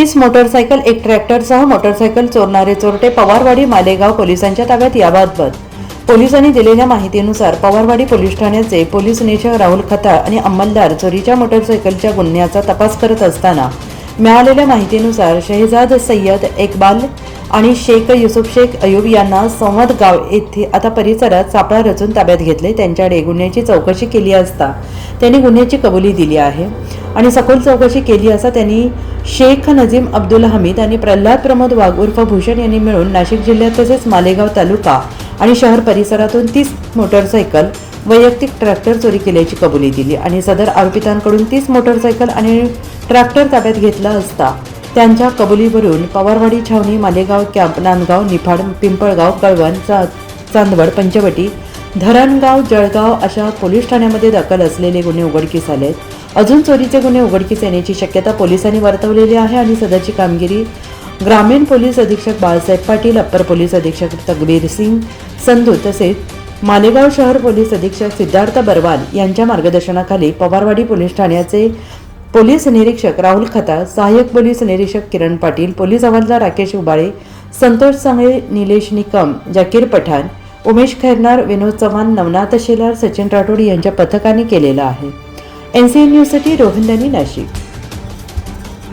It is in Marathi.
तीस मोटरसायकल एक ट्रॅक्टरसह मोटरसायकल चोरणारे चोरटे पवारवाडी मालेगाव पोलिसांच्या ताब्यात याबाबत. पोलिसांनी दिलेल्या माहितीनुसार पवारवाडी पोलीस ठाण्याचे पोलीस निरीक्षक राहुल खताळ आणि अंमलदार चोरीच्या मोटरसायकलच्या गुन्ह्याचा तपास करत असताना मिळालेल्या माहितीनुसार शहजाद सय्यद इकबाल आणि शेख युसुफ शेख अयूब यांना संवद गाव येथे आता परिसरात सापळा रचून ताब्यात घेतले. त्यांच्याकडे गुन्ह्याची चौकशी केली असता त्यांनी गुन्ह्याची कबुली दिली आहे. आणि सखोल चौकशी केली असता त्यांनी शेख नजीम अब्दुल हमीद आणि प्रल्हाद प्रमोद वाघ उर्फ भूषण यांनी मिळून नाशिक जिल्ह्यात तसेच मालेगाव तालुका आणि शहर परिसरातून तीस मोटरसायकल वैयक्तिक ट्रॅक्टर चोरी केल्याची कबुली दिली आणि सदर आरोपितांकडून तीस मोटरसायकल आणि ट्रॅक्टर ताब्यात घेतला असता त्यांच्या कबुलीवरून पवारवाडी छावणी मालेगाव कॅम्प नांदगाव निफाड पिंपळगाव कळवण चा चांदवड पंचवटी धरणगाव जळगाव अशा पोलीस ठाण्यामध्ये दाखल असलेले गुन्हे उघडकीस आले अजून चोरीचे गुन्हे उघडकीस येण्याची शक्यता पोलिसांनी वर्तवलेली आहे आणि सदरची कामगिरी ग्रामीण पोलीस अधीक्षक बाळासाहेब पाटील अप्पर पोलीस अधीक्षक तकबीर सिंग संधू तसेच मालेगाव शहर पोलीस अधीक्षक सिद्धार्थ बरवाल यांच्या मार्गदर्शनाखाली पवारवाडी पोलीस ठाण्याचे पोलीस निरीक्षक राहुल खता सहाय्यक पोलीस निरीक्षक किरण पाटील पोलीस हवालदार राकेश उबाळे संतोष सांगळे निलेश निकम जाकीर पठाण उमेश खैरनार विनोद चव्हाण नवनाथ शेलार सचिन राठोड यांच्या पथकाने केलेला आहे. एनसीएन सी एन न्यूजसाठी रोहनदानी नाशिक.